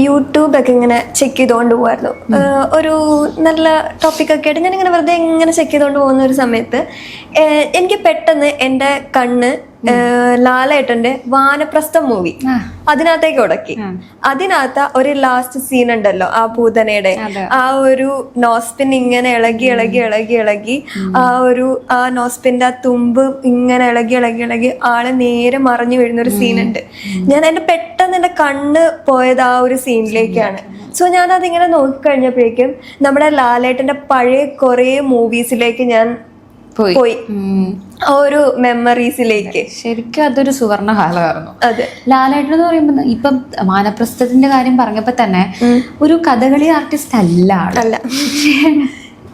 യൂട്യൂബൊക്കെ ഇങ്ങനെ ചെക്ക് ചെയ്തുകൊണ്ട് പോകുമായിരുന്നു ഒരു നല്ല ടോപ്പിക്കൊക്കെ ആയിട്ട് ഞാനിങ്ങനെ വെറുതെ ഇങ്ങനെ ചെക്ക് ചെയ്തുകൊണ്ട് പോകുന്ന ഒരു സമയത്ത് എനിക്ക് പെട്ടെന്ന് എന്റെ കണ്ണ് ലാലേട്ടന്റെ വാനപ്രസ്ഥം മൂവി. അതിനകത്തേക്ക് ഉടക്കി അതിനകത്ത് ഒരു ലാസ്റ്റ് സീൻ ഉണ്ടല്ലോ ആ പൂതനയുടെ. ആ ഒരു നോസ്പിൻ ഇങ്ങനെ ഇളകി ഇളകി ഇളകി ഇളകി ആ ഒരു ആ നോസ്പിന്റെ ആ തുമ്പ് ഇങ്ങനെ ഇളകി ഇളകി ഇളകി ആൾ നേരെ മറിഞ്ഞു വീഴുന്ന ഒരു സീൻ ഉണ്ട്. ഞാൻ എന്റെ പെട്ടെന്ന് എന്റെ കണ്ണ് പോയത് ആ ഒരു സീനിലേക്കാണ് സോ ഞാൻ അതിങ്ങനെ നോക്കിക്കഴിഞ്ഞപ്പോഴേക്കും നമ്മുടെ ലാലേട്ടന്റെ പഴയ കുറേ മൂവീസിലേക്ക് ഞാൻ പോയി. ഒരു മെമ്മറീസിലേക്ക് ശരിക്കും അതൊരു സുവർണ കാലമായിരുന്നു. അതെ. ലാലേട്ടൻ എന്ന് പറയുമ്പോൾ ഇപ്പം മാനപ്രസ്ഥത്തിന്റെ കാര്യം പറഞ്ഞപ്പോ തന്നെ ഒരു കഥകളി ആർട്ടിസ്റ്റ് അല്ല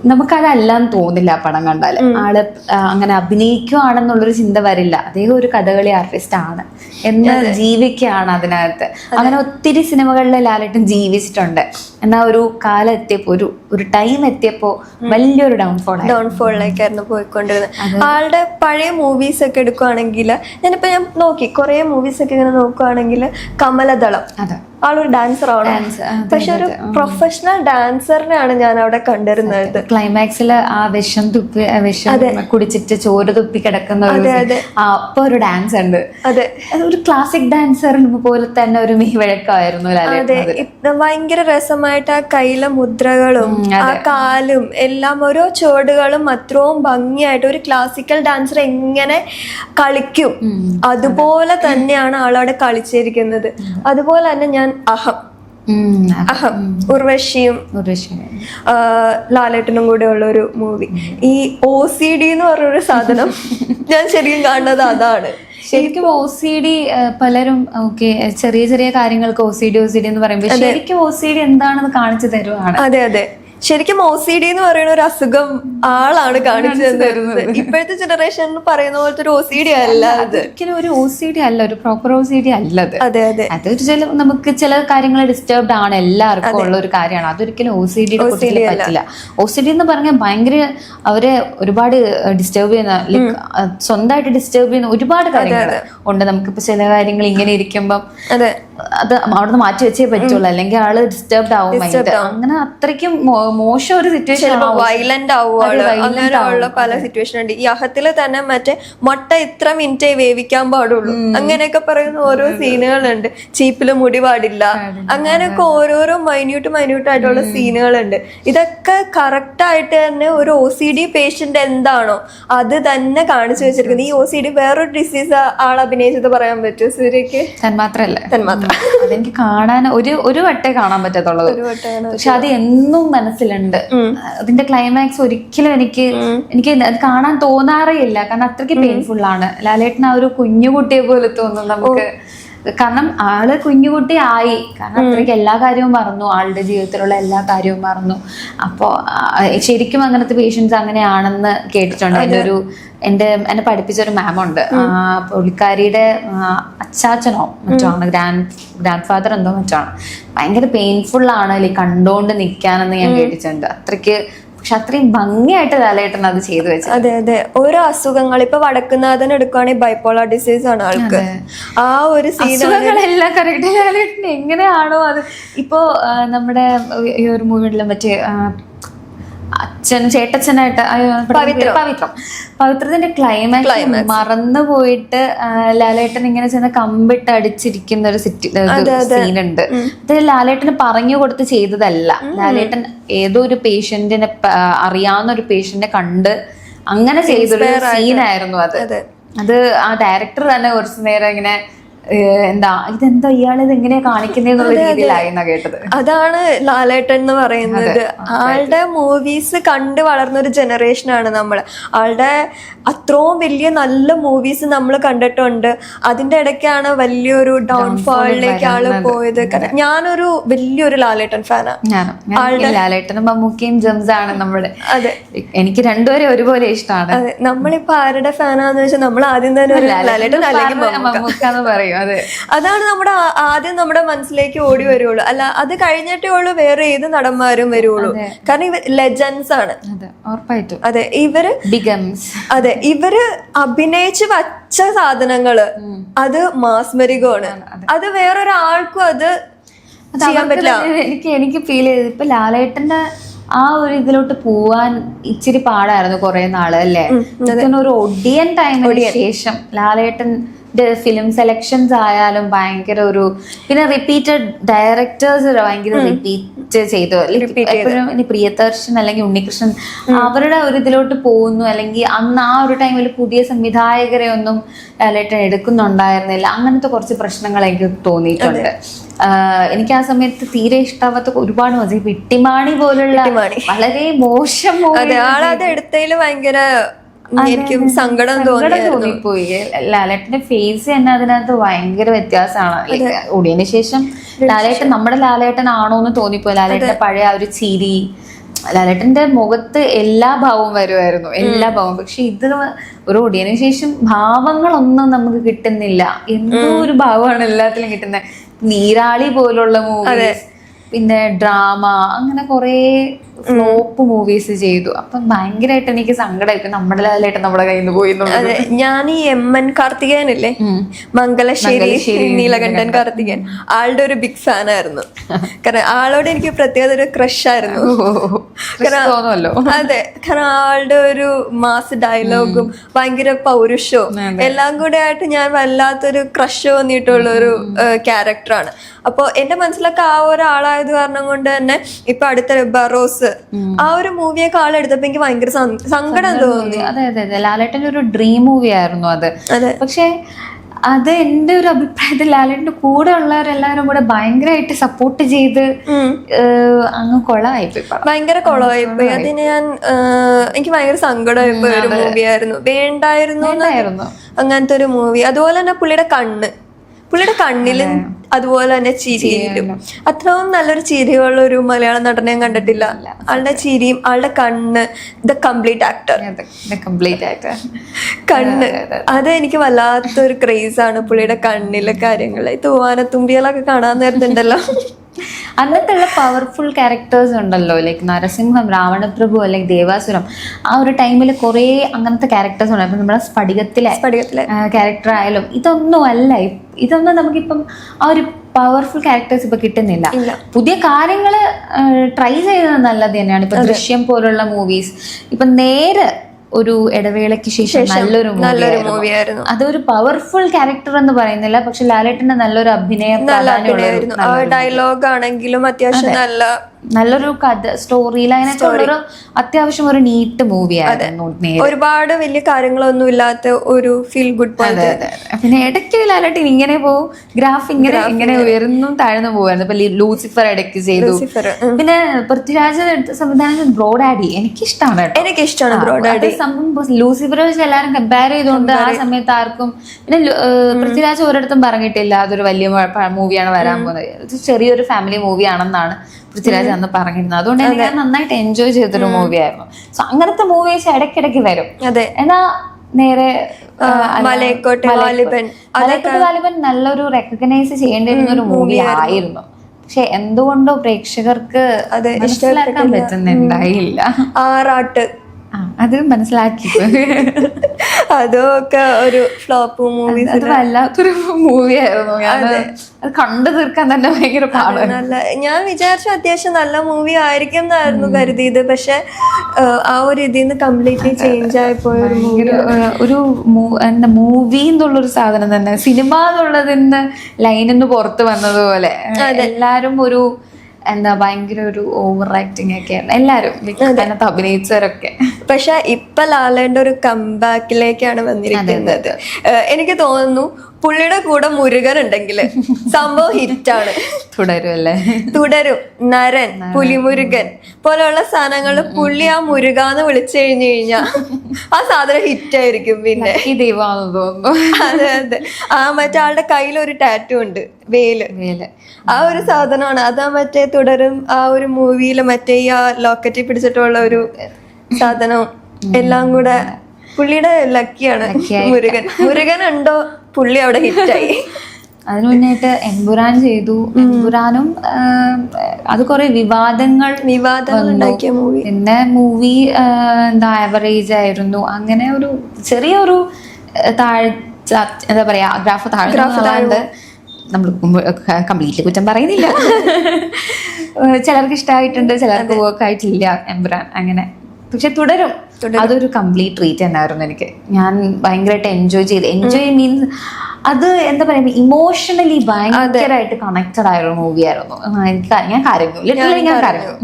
നമുക്കതല്ലാന്ന് തോന്നില്ല ആ പടം കണ്ടാൽ ആൾ അങ്ങനെ അഭിനയിക്കുവാണെന്നുള്ളൊരു ചിന്ത വരില്ല. അദ്ദേഹം ഒരു കഥകളി ആർട്ടിസ്റ്റ് ആണ് എന്ന് ജീവിക്കുകയാണ് അതിനകത്ത്. അങ്ങനെ ഒത്തിരി സിനിമകളിൽ ലാലേട്ടൻ ജീവിച്ചിട്ടുണ്ട്. എന്നാ ഒരു കാലം എത്തിയപ്പോ ഒരു ഒരു ടൈം എത്തിയപ്പോ വലിയൊരു ഡൗൺഫോൾ ഡൗൺഫോളിലേക്കായിരുന്നു പോയിക്കൊണ്ടിരുന്നത്. ആളുടെ പഴയ മൂവീസ് ഒക്കെ എടുക്കുവാണെങ്കിൽ ഞാനിപ്പോ ഞാൻ നോക്കി കുറെ മൂവീസ് ഒക്കെ ഇങ്ങനെ നോക്കുവാണെങ്കിൽ കമലദളം. അതെ. ആളൊരു ഡാൻസർ ആണ് പക്ഷെ ഒരു പ്രൊഫഷണൽ ഡാൻസറിനെയാണ് ഞാൻ അവിടെ കണ്ടിരുന്നത്. ക്ലൈമാക്സിൽ ആ വിഷം തുപ്പി വിഷം കുടിച്ചിട്ട് ചോര തുപ്പി കിടക്കുന്ന. അപ്പൊ ഒരു ഡാൻസ് ഉണ്ട്. അതെ. ഒരു ക്ലാസിക് ഡാൻസർ പോലെ തന്നെ ഒരു മെയ്വഴക്കമായിരുന്നു അതെ. ഭയങ്കര രസമായിട്ട് ആ കയ്യിലെ മുദ്രകളും ആ കാലും എല്ലാം ഓരോ ചുവടുകളും അത്രയും ഭംഗിയായിട്ട് ഒരു ക്ലാസിക്കൽ ഡാൻസർ എങ്ങനെ കളിക്കും. അതുപോലെ തന്നെയാണ് ആളവിടെ കളിച്ചിരിക്കുന്നത്. അതുപോലെ തന്നെ ഞാൻ അഹം. അഹം ഉർവശിയും ലാലേട്ടനും കൂടെ ഉള്ള ഒരു മൂവി ഈ ഒ സി ഡി എന്ന് പറഞ്ഞൊരു സാധനം ഞാൻ ശരിക്കും കാണുന്നത് അതാണ്. ശരിക്കും ഒ സി ഡി പലരും ഓക്കെ ചെറിയ ചെറിയ കാര്യങ്ങൾക്ക് O C D O C D എന്ന് പറയുമ്പോൾ ശരിക്കും ഒ സി ഡി എന്താണെന്ന് കാണിച്ചു തരുവാണ്. അതെ അതെ. ശരിക്കും ഒ സി ഡി എന്ന് പറയുന്ന ഒരു അസുഖം ആളാണ് കാണിച്ചു തരുന്നത്. ഇപ്പോഴത്തെ ജനറേഷൻ പറയുന്ന പോലത്തെ ഒരു ഒ സി ഡി അല്ല അത്. ഒരിക്കലും ഒരു ഒ സി ഡി അല്ല ഒരു പ്രോപ്പർ ഒ സി ഡി അല്ല അത്. അതെ അതെ. അതൊരു ചില നമുക്ക് ചില കാര്യങ്ങൾ ഡിസ്റ്റർബ്ഡ് ആണ് എല്ലാവർക്കും ഉള്ള ഒരു കാര്യമാണ്. അതൊരിക്കലും ഒ സി ഡി പറ്റില്ല. ഒ സി ഡി എന്ന് പറഞ്ഞാൽ ഭയങ്കര അവരെ ഒരുപാട് ഡിസ്റ്റർബ് ചെയ്യുന്ന സ്വന്തമായിട്ട് ഡിസ്റ്റർബ് ചെയ്യുന്ന ഒരുപാട് കാര്യങ്ങൾ ഉണ്ട്. നമുക്കിപ്പോ ചില കാര്യങ്ങൾ ഇങ്ങനെ ഇരിക്കുമ്പം അതെ. അവിടുന്ന് മാറ്റി വെച്ചേ പറ്റുള്ളൂ. അല്ലെങ്കിൽ ആൾ ഡിസ്റ്റർബ്ഡ് ആവും അങ്ങനെ അത്രയ്ക്കും മോശം ഒരു സിറ്റുവേഷൻ വയലന്റ് ആവുകയുള്ള പല സിറ്റുവേഷൻ ഉണ്ട്. ഈ അഹത്തിൽ തന്നെ മറ്റേ മുട്ട ഇത്ര മിനിറ്റേ വേവിക്കാൻ പാടുള്ളൂ. അങ്ങനെയൊക്കെ പറയുന്ന ഓരോ സീനുകളുണ്ട് ചീപ്പിൽ മുടി പാടില്ല. അങ്ങനെയൊക്കെ ഓരോരോ മൈന്യൂട്ട് മൈന്യൂട്ട് ആയിട്ടുള്ള സീനുകളുണ്ട് ഇതൊക്കെ കറക്റ്റ് ആയിട്ട് തന്നെ ഒരു ഒ സി ഡി പേഷ്യന്റ് എന്താണോ അത് തന്നെ കാണിച്ചു വെച്ചിരിക്കുന്നത് ഈ ഒ സി ഡി വേറൊരു ഡിസീസ് ആൾ അഭിനയിച്ചത് പറയാൻ പറ്റുമോ? സൂര്യക്ക്? തന്മാത്രല്ലേ തന്മാത്ര. അതെനിക്ക് കാണാൻ ഒരു ഒരു വട്ടേ കാണാൻ പറ്റത്തുള്ളൂ. പക്ഷെ അത് എന്നും മനസ്സിലുണ്ട്. അതിന്റെ ക്ലൈമാക്സ് ഒരിക്കലും എനിക്ക് എനിക്ക് അത് കാണാൻ തോന്നാറേ ഇല്ല കാരണം അത്രയ്ക്ക് പെയിൻഫുൾ ആണ്. ലാലേട്ടൻ ആ ഒരു കുഞ്ഞു കുട്ടിയെ പോലെ തോന്നും നമുക്ക്. കാരണം ആൾ കുഞ്ഞുകുട്ടി ആയി. കാരണം അത്രയ്ക്ക് എല്ലാ കാര്യവും മറന്നു. ആളുടെ ജീവിതത്തിലുള്ള എല്ലാ കാര്യവും മറന്നു. അപ്പോൾ ശരിക്കും അങ്ങനത്തെ പേഷ്യൻസ് അങ്ങനെയാണെന്ന് കേട്ടിട്ടുണ്ട്. എന്റെ ഒരു എന്റെ എന്നെ പഠിപ്പിച്ച ഒരു മാം ഉണ്ട്. ആ, പുള്ളിക്കാരിയുടെ അച്ചാച്ചനോ മറ്റോ ആണ്. ഗ്രാൻഡ് ഗ്രാൻഡ് ഫാദർ എന്തോ മറ്റോ ആണ്. ഭയങ്കര പെയിൻഫുൾ ആണ്. ലൈക്ക് കണ്ടോണ്ട് നിൽക്കാനെന്ന് ഞാൻ കേട്ടിട്ടുണ്ട്. അത്രയ്ക്ക് പക്ഷെ അത്രയും ഭംഗിയായിട്ട് ലാലേട്ടൻ അത് ചെയ്തു വെച്ചത്. അതെ അതെ. ഓരോ അസുഖങ്ങൾ. ഇപ്പൊ വടക്കുന്നാഥൻ എടുക്കുവാണെങ്കിൽ ബൈപ്പോളാർ ഡിസീസ് ആണ് ആൾക്ക്. ആ ഒരു അസുഖങ്ങളെല്ലാം കറക്റ്റ് ലാലേട്ടൻ എങ്ങനെയാണോ അത്. ഇപ്പോ നമ്മുടെ ഈ ഒരു മൂവിയിലെ മറ്റേ അച്ഛൻ ചേട്ടച്ഛനായിട്ട് പവിത്രം. പവിത്രത്തിന്റെ ക്ലൈമാക്സ് മറന്നു പോയിട്ട് ലാലേട്ടൻ ഇങ്ങനെ ചെന്ന് കമ്പിട്ട് അടിച്ചിരിക്കുന്ന ഒരു സീൻ ഉണ്ട്. അത് ലാലേട്ടന് പറഞ്ഞു കൊടുത്ത് ചെയ്തതല്ല. ലാലേട്ടൻ ഏതോ ഒരു പേഷ്യന്റിനെ അറിയാവുന്ന ഒരു പേഷ്യന്റിനെ കണ്ട് അങ്ങനെ ചെയ്തൊരു സീനായിരുന്നു അത്. അത്. ആ ഡയറക്ടർ തന്നെ കുറച്ചു നേരം ഇങ്ങനെ എന്താ ഇതെന്താ ഇയാൾ ഇത് എങ്ങനെയാ കാണിക്കുന്നതെന്നുള്ള കേട്ടത്. അതാണ് ലാലേട്ടൻ എന്ന് പറയുന്നത്. ആളുടെ മൂവീസ് കണ്ട് വളർന്ന ഒരു ജനറേഷനാണ് നമ്മൾ. ആളുടെ അത്രയും വലിയ നല്ല മൂവീസ് നമ്മൾ കണ്ടിട്ടുണ്ട്. അതിന്റെ ഇടയ്ക്കാണ് വലിയൊരു ഡൗൺഫാളിലേക്ക് ആൾ പോയത്. കാരണം ഞാനൊരു വലിയൊരു ലാലേട്ടൻ ഫാനാണ് ആളുടെ ലാലേട്ടനും മമ്മൂക്കയും ജംസ് ആണ് നമ്മുടെ അതെ. എനിക്ക് രണ്ടുപേരെ ഒരുപോലെ ഇഷ്ടമാണ് അതെ. നമ്മളിപ്പോ ആരുടെ ഫാനാന്ന് വെച്ചാൽ നമ്മൾ ആദ്യം തന്നെ ലാലേട്ടൻ അല്ലെങ്കിൽ. മമ്മൂക്ക എന്ന് പറയും. അതെ. അതാണ് നമ്മുടെ ആദ്യം നമ്മുടെ മനസ്സിലേക്ക് ഓടി വരുള്ളൂ. അല്ല അത് കഴിഞ്ഞിട്ടേ ഉള്ളൂ വേറെ ഏത് നടന്മാരും വരുള്ളൂ. കാരണം ഇവർ ലെജൻസ് ആണ്. അതെ ഉറപ്പായിട്ടും. അതെ ഇവർ ബിഗംസ് അതെ ഇവർ അഭിനയിച്ച് വച്ച സാധനങ്ങൾ അത് മാസ്മരികമാണ്. അത്. വേറൊരാൾക്കും അത് അത് ചെയ്യാൻ പറ്റില്ല. എനിക്ക് എനിക്ക് ഫീൽ ചെയ്ത് ഇപ്പൊ ലാലേട്ടന്റെ ആ ഒരു ഇതിലോട്ട് പോവാൻ ഇച്ചിരി പാടായിരുന്നു കുറെ നാൾ അല്ലേ? ഒരു ഒടിയൻ ടൈമിന് ശേഷം ലാലേട്ടന്റെ ഫിലിം സെലക്ഷൻസ് ആയാലും ഭയങ്കര ഒരു പിന്നെ റിപ്പീറ്റഡ് ഡയറക്ടേഴ്സ് ഭയങ്കര റിപ്പീറ്റ് ചെയ്തു. എപ്പോഴും ഇനി പ്രിയദർശൻ അല്ലെങ്കിൽ ഉണ്ണികൃഷ്ണൻ അവരുടെ ഒരു ഇതിലോട്ട് പോകുന്നു. അല്ലെങ്കിൽ അന്ന് ആ ഒരു ടൈമിൽ പുതിയ സംവിധായകരെ ഒന്നും ലാലേട്ടൻ എടുക്കുന്നുണ്ടായിരുന്നില്ല. അങ്ങനത്തെ കുറച്ച് പ്രശ്നങ്ങൾ എനിക്ക് തോന്നിയിട്ടുണ്ട്. എനിക്ക് ആ സമയത്ത് തീരെ ഇഷ്ടാവാത്ത ഒരുപാട് മതി വിട്ടിമാണി പോലുള്ള വളരെ മോശം എടുത്തതിൽ ഭയങ്കര എനിക്കും സങ്കടം തോന്നിപ്പോയി. ലാലേട്ടന്റെ ഫേസ് തന്നെ അതിനകത്ത് ഭയങ്കര വ്യത്യാസമാണ്. ഓടിയതിനു ശേഷം ലാലേട്ടൻ നമ്മുടെ ലാലേട്ടൻ ആണോ എന്ന് തോന്നിപ്പോയി. ലാലേട്ടന്റെ പഴയ ആ ഒരു ചിരി. ലാലേട്ടന്റെ മുഖത്ത് എല്ലാ ഭാവവും വരുമായിരുന്നു. എല്ലാ ഭാവവും. പക്ഷെ ഇത് ഒരു ഓടിയതിന് ശേഷം ഭാവങ്ങളൊന്നും നമുക്ക് കിട്ടുന്നില്ല. എന്തോ ഒരു ഭാവമാണ് എല്ലാത്തിലും കിട്ടുന്നത്. നീരാളി പോലുള്ള മൂവി പിന്നെ ഡ്രാമ അങ്ങനെ കുറേ ഫ്ലോപ്പ് മൂവീസ് ചെയ്തു. അപ്പം ഭയങ്കരമായിട്ട് എനിക്ക് സങ്കടമായി നമ്മുടെ ലാലായിട്ട് നമ്മുടെ കയ്യിൽ നിന്ന് പോയി ഞാൻ ഈ എം എൻ കാർത്തികേയനല്ലേ? മംഗലശ്ശേരി നീലകണ്ഠൻ കാർത്തികേയൻ. ആളുടെ ഒരു ബിഗ് ഫാൻ ആയിരുന്നു. കാരണം ആളോട് എനിക്ക് പ്രത്യേകത ഒരു ക്രഷ് ആയിരുന്നു. കാരണം അതെ കാരണം ആളുടെ ഒരു മാസ് ഡയലോഗും ഭയങ്കര പൗരുഷവും എല്ലാം കൂടെ ആയിട്ട് ഞാൻ വല്ലാത്തൊരു ക്രഷ് തോന്നിയിട്ടുള്ള ഒരു ക്യാരക്ടറാണ് അപ്പോൾ എന്റെ മനസ്സിലൊക്കെ ആ ഒരാളായത് കാരണം കൊണ്ട് തന്നെ ഇപ്പൊ അടുത്ത ബറോസ് ആ ഒരു മൂവിയൊക്കെ ആളെടുത്തപ്പോ എനിക്ക് ഭയങ്കര സങ്ക- സങ്കടം തോന്നി. അതെ അതെ അതെ. ലാലേട്ടന്റെ ഒരു ഡ്രീം മൂവി ആയിരുന്നു അത്. പക്ഷെ അത് എന്റെ ഒരു അഭിപ്രായത്തിൽ ലാലേട്ടന്റെ കൂടെ ഉള്ളവരെല്ലാവരും കൂടെ ഭയങ്കരമായിട്ട് സപ്പോർട്ട് ചെയ്ത് അങ്ങ് പടം. ഭയങ്കര പോയി അതിന് ഞാൻ എനിക്ക് ഭയങ്കര സങ്കടമായിപ്പോയി ഒരു മൂവിയായിരുന്നു വേണ്ടായിരുന്നു അങ്ങനത്തെ ഒരു മൂവി അതുപോലെ തന്നെ പുള്ളിയുടെ കണ്ണ്. പുള്ളിയുടെ കണ്ണിലും അതുപോലെ തന്നെ ചിരിയിലും അത്രയും നല്ലൊരു ചിരിയുള്ള ഒരു മലയാള നടനെ ഞാൻ കണ്ടിട്ടില്ല. ആളുടെ ചിരിയും ആളുടെ കണ്ണ് the complete actor complete actor കണ്ണ്. അത് എനിക്ക് വല്ലാത്തൊരു ക്രേസ് ആണ് പുള്ളിയുടെ കണ്ണിലെ കാര്യങ്ങൾ. തൂവാനത്തുമ്പികളൊക്കെ കാണാൻ നേരത്തുണ്ടല്ലോ. അന്നത്തെ ഉള്ള പവർഫുൾ ക്യാരക്ടേഴ്സ് ഉണ്ടല്ലോ. ലൈക്ക് നരസിംഹം രാവണപ്രഭു അല്ലെങ്കിൽ ദേവാസുരം. ആ ഒരു ടൈമിൽ കുറേ അങ്ങനത്തെ ക്യാരക്ടേഴ്സ് ഉണ്ട്. അപ്പം നമ്മുടെ സ്ഫടികത്തിലെ സ്ഫടികത്തിലെ. ക്യാരക്ടർ ആയാലും ഇതൊന്നും അല്ല. ഇതൊന്നും നമുക്കിപ്പം ആ ഒരു പവർഫുൾ ക്യാരക്ടേഴ്സ് ഇപ്പൊ കിട്ടുന്നില്ല. പുതിയ കാര്യങ്ങൾ ട്രൈ ചെയ്യുന്നത് നല്ലത് തന്നെയാണ്. ഇപ്പൊ ദൃശ്യം പോലുള്ള മൂവീസ് ഇപ്പൊ നേരെ ഒരു ഇടവേളയ്ക്ക് ശേഷം നല്ലൊരു നല്ലൊരു മൂവി മൂവിയായിരുന്നു അതൊരു പവർഫുൾ ക്യാരക്ടർ എന്ന് പറയുന്നില്ല പക്ഷെ ലാലേട്ടന്റെ നല്ലൊരു അഭിനയം ഡയലോഗ് ആണെങ്കിലും അത്യാവശ്യം നല്ല നല്ലൊരു കഥ സ്റ്റോറി ലൈനൊക്കെ ഉള്ളൊരു അത്യാവശ്യം ഒരു നീറ്റ് മൂവി ആയിരുന്നു നേരെ ഒരുപാട് വലിയ കാര്യങ്ങളൊന്നും ഇല്ലാത്ത ഒരു ഫീൽ ഗുഡ്. പിന്നെ ഇടയ്ക്ക് ലാലേട്ടൻ ഇങ്ങനെ പോവും. ഗ്രാഫ് ഇങ്ങനെ ഇങ്ങനെ ഉയർന്നു താഴ്ന്നു പോവായിരുന്നു ഇപ്പൊ ലൂസിഫർ ഇടയ്ക്ക് ചെയ്തു. പിന്നെ പൃഥ്വിരാജ് എടുത്ത സംവിധാനം ബ്രോഡാഡി എനിക്കിഷ്ടമാണ് കേട്ടോ. എനിക്കിഷ്ടമാണ് ബ്രോഡ് അത് സംഭവം ലൂസിഫർ വെച്ച് എല്ലാരും കമ്പയർ ചെയ്തുകൊണ്ട് ആ സമയത്ത് ആർക്കും പിന്നെ പൃഥ്വിരാജ് ഒരിടത്തും പറഞ്ഞിട്ടില്ല അതൊരു വലിയ മൂവിയാണ് വരാൻ പോകുന്നത്. ചെറിയൊരു ഫാമിലി മൂവിയാണെന്നാണ് പൃഥ്വിരാജ് അന്ന് പറഞ്ഞിരുന്നു. അതുകൊണ്ട് തന്നെ ഞാൻ നന്നായിട്ട് എൻജോയ് ചെയ്തൊരു മൂവിയായിരുന്നു സോ അങ്ങനത്തെ മൂവീസ് ഇടയ്ക്കിടയ്ക്ക് വരും. അതെ. എന്നാ നേരെ മലയക്കോട്ടെ വാലിബൻ. നല്ലൊരു റെക്കഗ്നൈസ് ചെയ്യേണ്ടിരുന്ന ഒരു മൂവി ആയിരുന്നു. പക്ഷെ എന്തുകൊണ്ടോ പ്രേക്ഷകർക്ക് അത് മനസ്സിലാക്കാൻ പറ്റുന്നുണ്ടായില്ല. ആറാട്ട്. അത് മനസ്സിലാക്കി അതൊക്കെ ഒരു ഫ്ലോപ്പ് മൂവി അത് വല്ലാത്തൊരു മൂവി ആയിരുന്നു. ഞാൻ അത്. കണ്ടു തീർക്കാൻ തന്നെ ഭയങ്കര പാടാണ് നല്ല ഞാൻ വിചാരിച്ചു അത്യാവശ്യം നല്ല മൂവി ആയിരിക്കും എന്നായിരുന്നു കരുതിയത്. പക്ഷെ ആ ഒരു ഇതിൽ നിന്ന് കംപ്ലീറ്റ്ലി ചേഞ്ച് ആയി പോയ ഒരു മൂവി ഒരു എന്താ മൂവി എന്നുള്ളൊരു സാധനം തന്നെ. സിനിമ എന്നുള്ളതിന്ന് ലൈനിന്ന് പുറത്ത് വന്നതുപോലെ എല്ലാരും ഒരു എന്താ ഭയങ്കര ഒരു ഓവർ ആക്ടിങ് ഒക്കെ എല്ലാരും like അതിനകത്ത് അഭിനയിച്ചവരൊക്കെ. പക്ഷെ ഇപ്പൊ ലാലേന്റെ ഒരു കംബാക്കിലേക്കാണ് വന്നിരിക്കുന്നത്. എനിക്ക് തോന്നുന്നു പുള്ളിയുടെ കൂടെ മുരുകൻ ഉണ്ടെങ്കിൽ സംഭവം ഹിറ്റാണ് തുടരും തുടരുമല്ലേ തുടരും. നരൻ പുലിമുരുകൻ. പോലെയുള്ള സാധനങ്ങൾ പുള്ളി ആ മുരുകാന്ന് വിളിച്ചു കഴിഞ്ഞു കഴിഞ്ഞാ ആ സാധനം ഹിറ്റ് ആയിരിക്കും പിന്നെ. ദൈവമാണെന്ന് തോന്നുന്നു. അതെ അതെ. ആ മറ്റേ ആളുടെ കയ്യിൽ ഒരു ടാറ്റു ഉണ്ട്. വേൽ. വേൽ. ആ ഒരു സാധനമാണ്. അതാ മറ്റേ തുടരും. ആ ഒരു മൂവിയിൽ മറ്റേ ഈ ആ ലോക്കറ്റിൽ പിടിച്ചിട്ടുള്ള ഒരു സാധനവും എല്ലാം കൂടെ പുള്ളിയുടെ ലക്കിയാണ് മുരുകൻ. മുരുകൻ ഉണ്ടോ? പുള്ളി അവിടെ ഹിറ്റായി. അതിനു മുന്നായിട്ട് എമ്പുരാൻ ചെയ്തു. എമ്പുരാനും അത് കുറെ വിവാദങ്ങൾ വിവാദങ്ങൾ മൂവി പിന്നെ മൂവി എന്താ ആവറേജ് ആയിരുന്നു. അങ്ങനെ ഒരു ചെറിയൊരു ഒരു താഴ്ച എന്താ പറയാ ഗ്രാഫ് താഴ്ന്നു നമ്മൾ കംപ്ലീറ്റ്ലി കുറ്റം പറയുന്നില്ല. ചിലർക്ക് ഇഷ്ടമായിട്ടുണ്ട് ചിലർക്ക് വർക്ക് ആയിട്ടില്ല എംബ്രാൻ അങ്ങനെ. പക്ഷെ തുടരും. അതൊരു കംപ്ലീറ്റ് ട്രീറ്റ് തന്നെയായിരുന്നു എനിക്ക്. ഞാൻ ഭയങ്കരമായിട്ട് എൻജോയ് ചെയ്ത്. എൻജോയ് മീൻസ് അത് എന്താ പറയുക ഇമോഷണലി ഭയങ്കരമായിട്ട് കണക്റ്റഡ് ആയ ഒരു മൂവി ആയിരുന്നു. എനിക്ക് ഞാൻ കരഞ്ഞു. ലിറ്ററലി ഞാൻ കരഞ്ഞു.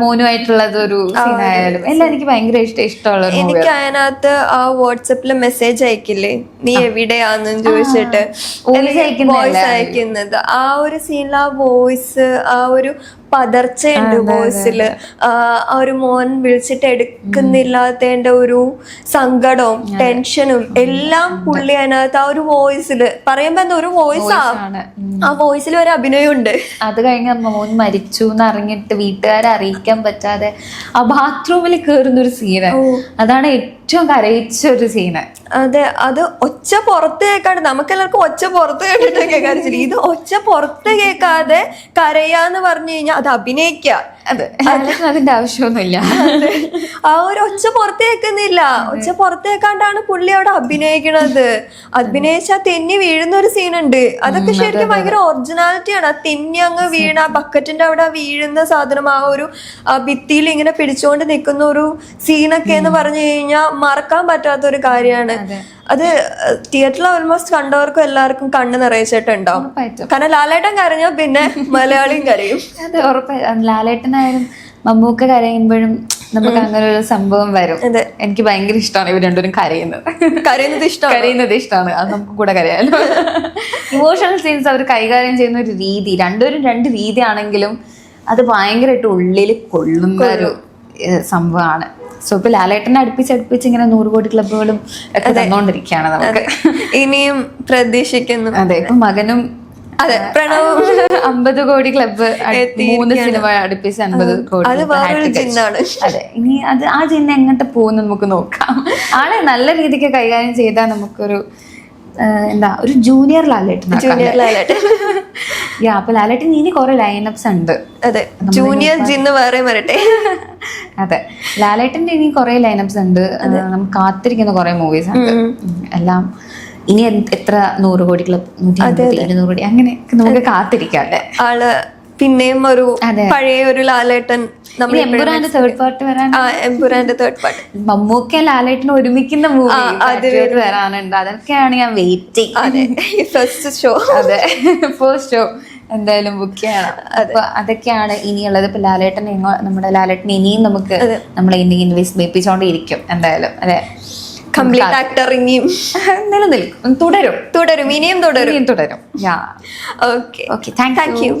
മോനുമായിട്ടുള്ളത് ഒരു സീനായാലും എല്ലാം എനിക്ക് ഭയങ്കര ഇഷ്ടം ഇഷ്ടമുള്ള എനിക്ക് അതിനകത്ത് ആ വാട്സപ്പിൽ മെസ്സേജ് അയക്കില്ലേ? നീ എവിടെയാന്ന്? ചോദിച്ചിട്ട്? വോയിസ് അയക്കുന്നത്. ആ ഒരു സീനിൽ ആ വോയിസ് ആ ഒരു പതർച്ചയുണ്ട് വോയിസിൽ ആ ഒരു മോൻ വിളിച്ചിട്ട് എടുക്കുന്നില്ലാത്തതിന്റെ ഒരു സങ്കടവും ടെൻഷനും എല്ലാം പുള്ളി അതിനകത്ത് ആ ഒരു വോയിസിൽ പറയുമ്പോ എന്താ ഒരു വോയിസ് ആ വോയിസിൽ ഒരു അഭിനയമുണ്ട്. അത് കഴിഞ്ഞ മോൻ മരിച്ചു എന്ന് അറിഞ്ഞിട്ട് വീട്ടുകാരെ അറിയിക്കാൻ പറ്റാതെ ആ ബാത്റൂമിൽ കയറുന്ന ഒരു സീന് അതാണ് ഏറ്റവും കരയിച്ച ഒരു സീന് അതെ അത് ഒച്ച പുറത്ത് കേൾക്കാണ്ട് നമുക്കെല്ലാവർക്കും ഒച്ച പുറത്ത് കേട്ടിട്ട് കേൾക്കാറില്ല ഇത് ഒച്ച പുറത്ത് കേൾക്കാതെ കരയാന്ന് പറഞ്ഞു കഴിഞ്ഞാൽ അത് അഭിനയിക്കുക. അതെ. അതിന്റെ ആവശ്യമൊന്നുമില്ല. ആ ഒരു ഒച്ച പുറത്ത് കേൾക്കുന്നില്ല ഒച്ച പുറത്ത് കേൾക്കാണ്ടാണ് പുള്ളി അവിടെ അഭിനയിക്കണത്. അഭിനയിച്ച തെന്നി വീഴുന്ന ഒരു സീനുണ്ട്. അതൊക്കെ ശരിക്കും ഭയങ്കര ഒറിജിനാലിറ്റിയാണ് ആ തെന്നി അങ്ങ് വീണ ആ ബക്കറ്റിന്റെ അവിടെ വീഴുന്ന സാധനം ആ ഒരു ആ ഭിത്തിയിൽ ഇങ്ങനെ പിടിച്ചുകൊണ്ട് നിൽക്കുന്ന ഒരു സീനൊക്കെ എന്ന് പറഞ്ഞു കഴിഞ്ഞാൽ മറക്കാൻ പറ്റാത്ത ഒരു കാര്യമാണ്. അത് തിയേറ്ററിൽ ഓൾമോസ്റ്റ് കണ്ടവർക്കും എല്ലാവർക്കും കണ്ണ് നിറയിച്ചിട്ടുണ്ടാവും കാരണം ലാലേട്ടൻ കരഞ്ഞോ പിന്നെ മലയാളിയും കരയും. അതെ ഉറപ്പായിട്ടും ലാലേട്ടനായാലും മമ്മൂക്ക കരയുമ്പോഴും നമുക്ക് അങ്ങനെ ഒരു സംഭവം വരും. അതെ. എനിക്ക് ഭയങ്കര ഇഷ്ടമാണ് ഇവർ രണ്ടുപേരും കരയുന്നത്. കരയുന്നത് ഇഷ്ടം കരയുന്നത് ഇഷ്ടമാണ് അത് നമുക്ക് കൂടെ കരയാലോ. ഇമോഷണൽ സീൻസ് അവർ കൈകാര്യം ചെയ്യുന്ന ഒരു രീതി. രണ്ടുപേരും രണ്ട് രീതിയാണെങ്കിലും അത് ഭയങ്കരമായിട്ട് ഉള്ളിൽ കൊള്ളുന്ന ഒരു സംഭവമാണ്. സോ ഇപ്പൊ ലാലേട്ടനെ അടുപ്പിച്ച് അടുപ്പിച്ച് ഇങ്ങനെ നൂറ് കോടി ക്ലബുകളും ഒക്കെ തന്നോണ്ടിരിക്കുകയാണ് നമുക്ക്. ഇനിയും പ്രതീക്ഷിക്കുന്നു. അതെ ഇപ്പൊ മകനും അതെ പ്രണവ് അമ്പത് കോടി ക്ലബ്ബ് മൂന്ന് സിനിമ അടുപ്പിച്ച് അമ്പത് കോടി. അതെ ഇനി അത് ആ ജിന്ന എങ്ങോട്ട് പോകുന്നു നമുക്ക് നോക്കാം. ആളെ നല്ല രീതിക്ക് കൈകാര്യം ചെയ്താൽ നമുക്കൊരു എന്താ ഒരു ജൂനിയർ ലാലേട്ടൻ ജൂനിയർ ലാലേട്ടൻ. യാ അപ്പൊ ലാലേട്ടൻ ഇനി കുറെ ലൈനപ്സ് ഉണ്ട്. അതെ. ജൂനിയർ ജിന്ന് വേറെ വരട്ടെ. അതെ. ലാലേട്ടന്റെ ഇനി കുറെ ലൈനപ്സ് ഉണ്ട്. നമുക്ക് കാത്തിരിക്കുന്ന കുറെ മൂവീസ് ഉണ്ട്. എല്ലാം ഇനി എത്ര നൂറ് കോടി ക്ലബ് നൂറ്റി ഇരുന്നൂറ് കോടി അങ്ങനെ നമുക്ക് കാത്തിരിക്കാം അല്ലേ? ആൾ പിന്നെയും ഒരു പഴയ ഒരു ലാലേട്ടൻ ഇനി തേർഡ് പാർട്ട് വരാൻ എംപുരാന്റെ തേർഡ് പാർട്ട് മമ്മൂക്ക ലാലേട്ടന് ഒരുമിക്കുന്ന മൂവി അത് വരാനുണ്ട്. അതൊക്കെയാണ് ഞാൻ വെയിറ്റിംഗ് അതെ ഫസ്റ്റ് ഷോ അതെ. ഫസ്റ്റ് ഷോ എന്തായാലും ബുക്ക് ചെയ്യണം. അപ്പൊ അതൊക്കെയാണ് ഇനിയുള്ളത്. ഇപ്പൊ ലാലേട്ടൻ നമ്മുടെ ലാലേട്ടൻ ഇനിയും നമുക്ക് നമ്മളെ ഇനി വിസ്മയിപ്പിച്ചോണ്ടിരിക്കും. എന്തായാലും. അതെ കംപ്ലീറ്റ് ഇനിയും. നിലനിൽക്കും തുടരും. തുടരും. ഇനിയും തുടരും. തുടരും. Okay okay thank you